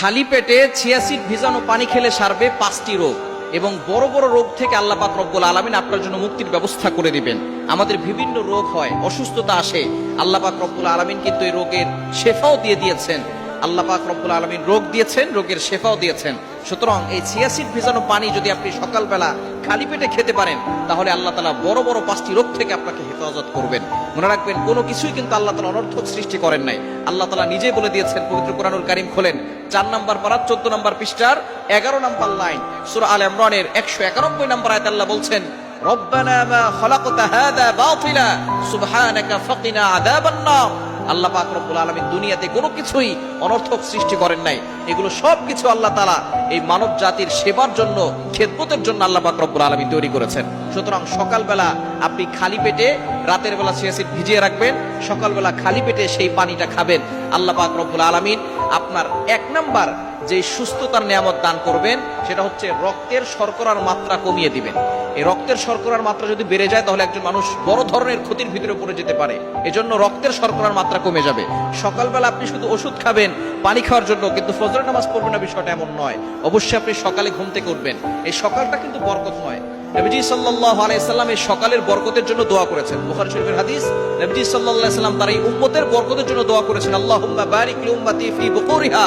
খালি পেটে ছিয়াসিড ভিজানো পানি খেলে সারবে পাঁচটি রোগ এবং বড় বড় রোগ থেকে আল্লাহ পাক রব্বুল আলমিন আপনার জন্য মুক্তির ব্যবস্থা করে দিবেন। আমাদের বিভিন্ন রোগ হয়, অসুস্থতা আসে আল্লাহ পাক রব্বুল আলমিন কিন্তু এই রোগের শেফাও দিয়ে দিয়েছেন। আল্লাহ পাক রব্বুল আলমিন রোগ দিয়েছেন, রোগের শেফাও দিয়েছেন। সুতরাং এই ছিয়াসিড ভিজানো পানি যদি আপনি সকালবেলা খালি পেটে খেতে পারেন, তাহলে আল্লাহ তালা বড় বড় পাঁচটি রোগ থেকে আপনাকে হেফাজত করবেন। মনে রাখবেন, কোনো কিছুই কিন্তু আল্লাহ তালা অনর্থক সৃষ্টি করেন নাই। আল্লাহ তালা নিজে বলে দিয়েছেন, পবিত্র কোরআনুল কারিম খোলেন। চার নম্বর পারাত চোদ্দ নম্বর পৃষ্ঠার, এগারো নম্বর লাইন, সুরা আল ইমরানের একশো একানব্বই নম্বর আয়াত আল্লাহ বলছেন, রব্বানা মা খালাকতা হাদা বাতিলা, সুবহানাকা ফাকিনা আযাবান নার আল্লাহ পাক রব্বুল আলামিন দুনিয়াতে কোনো কিছুই অনর্থক সৃষ্টি করেন নাই। এগুলো সব কিছু আল্লাহ তাআলা এই মানব জাতির সেবার জন্য, খেদমতের জন্য আল্লাহ পাক রব্বুল আলামিন তৈরি করেছেন। সুতরাং সকালবেলা আপনি খালি পেটে, রাতের বেলা সিয়াসিড ভিজিয়ে রাখবেন, সকালবেলা খালি পেটে সেই পানিটা খাবেন। আল্লাহ পাক রব্বুল আলামিন আপনার এক নাম্বার যে সুস্থতার নিয়ামত দান করবেন, সেটা হচ্ছে রক্তের শর্করার মাত্রা কমিয়ে দিবেন। এই রক্তের শর্করার মাত্রা যদি বেড়ে যায়, তাহলে একজন মানুষ বড় ধরনের ক্ষতির ভিতরে পড়ে যেতে পারে। এজন্য রক্তের শর্করার মাত্রা কমে যাবে। সকালবেলা আপনি শুধু ওষুধ খাবেন, পানি খাওয়ার জন্য, কিন্তু ফজরের নামাজ পড়বেন না, বিষয়টা এমন নয়। অবশ্যই আপনি সকালে ঘুম থেকে উঠবেন। এই সকালটা কিন্তু বরকতময় নবীজি সাল্লাহ আলাইসাল্লাম সকালের বরকতের জন্য দোয়া করেছেন। বুখারি শরীফের হাদিস, নবীজি আলাইহি সাল্লাম তার এই উম্মতের বরকতের জন্য দোয়া করেছেন আল্লাহ বারিক উম্মতি ফি বুকুরিহা।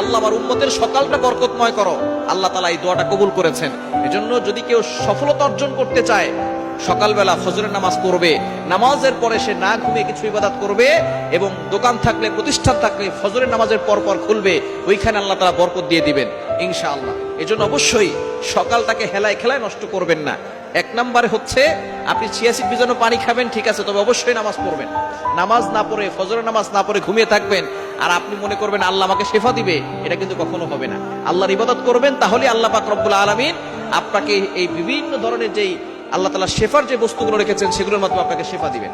আল্লাহ, আমার উম্মতের সকালটা বরকতময় করো। আল্লাহ তালা এই দোয়াটা কবুল করেছেন। এজন্য যদি কেউ সফলতা অর্জন করতে চায় সকালবেলা ফজরের নামাজ পড়বে, নামাজের পরে সে না ঘুমিয়ে কিছু ইবাদত করবে এবং দোকান থাকলে, প্রতিষ্ঠান থাকলে ফজরের নামাজের পর পর খুলবে, ওইখানে আল্লাহ তারা বরকত দিয়ে দিবেন, ইনশাআল্লাহ। এজন্য অবশ্যই সকালটাকে হেলায় খেলায় নষ্ট করবেন না। এক নম্বরে হচ্ছে, আপনি ছিয়াশি বিজানো পানি খাবেন, ঠিক আছে, তবে অবশ্যই নামাজ পড়বেন। নামাজ না পড়ে, ফজরের নামাজ না পড়ে ঘুমিয়ে থাকবেন, আর আপনি মনে করবেন আল্লাহ আমাকে শেফা দিবে, এটা কিন্তু কখনো হবে না। আল্লাহর ইবাদত করবেন, তাহলে আল্লাহ পাক রব্বুল আলামিন আপনাকে এই বিভিন্ন ধরনের যেই আল্লাহ তালা শেফার যে বস্তুগুলো রেখেছেন, সেগুলোর মাধ্যমে আপনাকে শেফা দিবেন।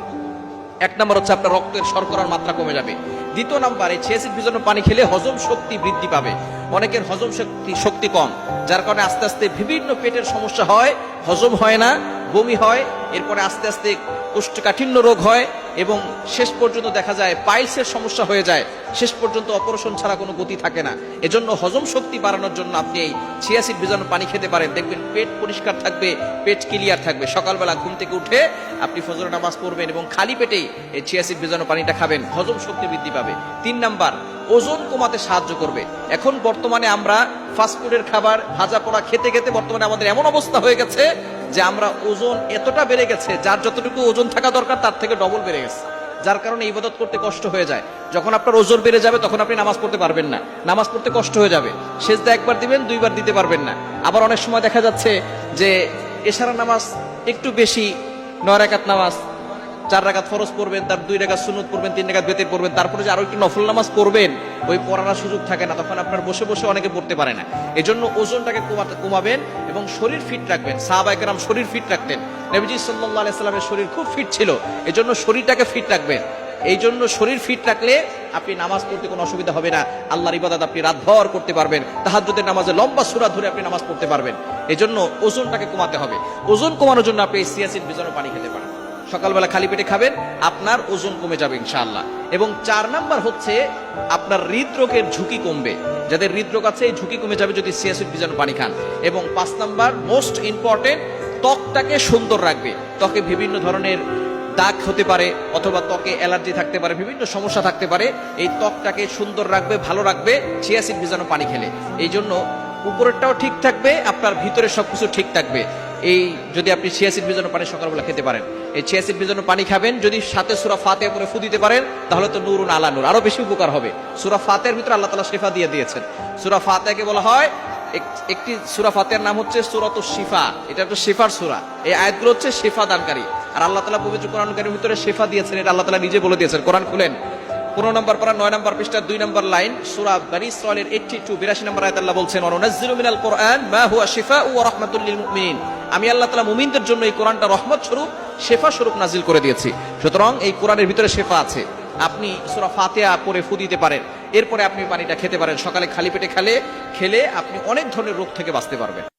এক নম্বর হচ্ছে আপনার রক্তের শর্করার মাত্রা কমে যাবে। দ্বিতীয় নাম্বার, এই ভিজানো পানি খেলে হজম শক্তি বৃদ্ধি পাবে। অনেকের হজম শক্তি শক্তি কম, যার কারণে আস্তে আস্তে বিভিন্ন পেটের সমস্যা হয়, হজম হয় না, বমি হয়, এরপরে আস্তে আস্তে কোষ্ঠকাঠিন্য রোগ হয় এবং শেষ পর্যন্ত দেখা যায় পাইলসের সমস্যা হয়ে যায়। শেষ পর্যন্ত অপারেশন ছাড়া কোনো গতি থাকে না। এজন্য হজম শক্তি বাড়ানোর জন্য আপনি এই ছিয়াশিড ভিজানো পানি খেতে পারেন। দেখবেন পেট পরিষ্কার থাকবে, পেট ক্লিয়ার থাকবে। সকালবেলা ঘুম থেকে উঠে আপনি ফজর নামাজ পড়বেন এবং খালি পেটেই এই ছিয়াশিড ভিজানো পানিটা খাবেন। হজম শক্তি বৃদ্ধি পাবে। তিন নাম্বার, ওজন কমাতে সাহায্য করবে। এখন বর্তমানে আমরা ফাস্টফুডের খাবার, ভাজা পোড়া খেতে খেতে বর্তমানে আমাদের এমন অবস্থা হয়ে গেছে যে আমরা ওজন এতটা বেড়ে গেছে, যার যতটুকু ওজন থাকা দরকার তার থেকে ডবল বেড়ে গেছে। যার কারণে ইবাদত করতে কষ্ট হয়ে যায়। যখন আপনার ওজন বেড়ে যাবে, তখন আপনি নামাজ পড়তে পারবেন না। নামাজ পড়তে কষ্ট হয়ে যাবে। সেজদা একবার দিবেন, দুইবার দিতে পারবেন না। আবার অনেক সময় দেখা যাচ্ছে যে এশারা নামাজ একটু বেশি, নয় রাকাত নামাজ চার রাকাত ফরজ পড়বেন, তার দুই রাকাত সুন্নত পড়বেন, তিন রাকাত বেতের পড়বেন, তারপরে যে আরও একটি নফল নামাজ পড়বেন, ওই পড়ার সুযোগ থাকে না, তখন আপনার বসে বসে অনেকে পড়তে পারে না। এজন্য ওজনটাকে কমাবেন এবং শরীর ফিট রাখবেন। সাহাবাইকেরাম শরীর ফিট রাখতেন। নবীজি সাল্লাল্লাহু আলাইহি সাল্লামের শরীর খুব ফিট ছিল। এজন্য শরীরটাকে ফিট রাখবেন। এই জন্য শরীর ফিট রাখলে আপনি নামাজ পড়তে কোনো অসুবিধা হবে না। আল্লাহর ইবাদত আপনি রাতভর করতে পারবেন। তাহাজ্জুদের নামাজে লম্বা সূরা ধরে আপনি নামাজ পড়তে পারবেন। এই জন্য ওজনটাকে কমাতে হবে। ওজন কমানোর জন্য আপনি সিয়াসিন বিজানো পানি খেতে পারেন। সকালবেলা খালি পেটে খাবেন, আপনার ওজন কমে যাবে ইনশাআল্লাহ। এবং চার নাম্বার হচ্ছে, আপনার হৃদরোগের ঝুঁকি কমবে। যাদের হৃদরোগ আছে, এই ঝুঁকি কমে যাবে যদি সিয়াসিড বিজানু পানি খান। এবং পাঁচ নাম্বার মোস্ট ইম্পর্টেন্ট ত্বকটাকে সুন্দর রাখবে। ত্বকে বিভিন্ন ধরনের দাগ হতে পারে, অথবা ত্বকে অ্যালার্জি থাকতে পারে, বিভিন্ন সমস্যা থাকতে পারে, এই ত্বকটাকে সুন্দর রাখবে, ভালো রাখবে চিয়াসিড ভিজানো পানি খেলে। এই জন্য উপরেরটাও ঠিক থাকবে, আপনার ভিতরে সবকিছু ঠিক থাকবে। এই যদি আপনি ছিয়াশির ভিজানো পানি সকালবেলা খেতে পারেন। এই ছিয়াশির ভিজানো পানি খাবেন, যদি সাথে সুরা ফাতে করে ফু দিতে পারেন, তাহলে তো নুরুন আলা নূর। আরও বেশি উপকার হবে। সুরা ফাতের ভিতরে আল্লাহ তালা শেফা দিয়ে দিয়েছেন। সুরা ফাতেকে বলা হয়, এক- একটি সুরা ফাতের নাম হচ্ছে সুরাত শিফা। এটা একটা শেফার সুরা। এই আয়াতগুলো হচ্ছে শেফা দানকারী। আর আল্লাহ তালা পবিত্র কোরআনকারীর ভিতরে শেফা দিয়েছেন, এটা আল্লাহ তালা নিজে বলে দিয়েছেন। কোরআন খুলেন। পনেরো নম্বর পারা, নয় নম্বর পৃষ্ঠা, দুই নম্বর লাইন, সুরা বানি ইসরায়েলের এইটটি টু বিরাশি নম্বর আয়াত আল্লাহ বলছেন অনুনাজ্জিলু মিনাল কোরআন মা হুয়া শিফা ও রাহমাতুল মুমিনিন। আমি আল্লাহ তালা মুমিনদের জন্য এই কোরআনটা রহমত স্বরূপ, শেফা স্বরূপ নাজিল করে দিয়েছি। সুতরাং এই কোরআনের ভিতরে শেফা আছে। আপনি সুরা ফাতেয়া পরে ফু দিতে পারেন। এরপরে আপনি পানিটা খেতে পারেন। সকালে খালি পেটে খেলে খেলে আপনি অনেক ধরনের রোগ থেকে বাঁচতে পারবেন।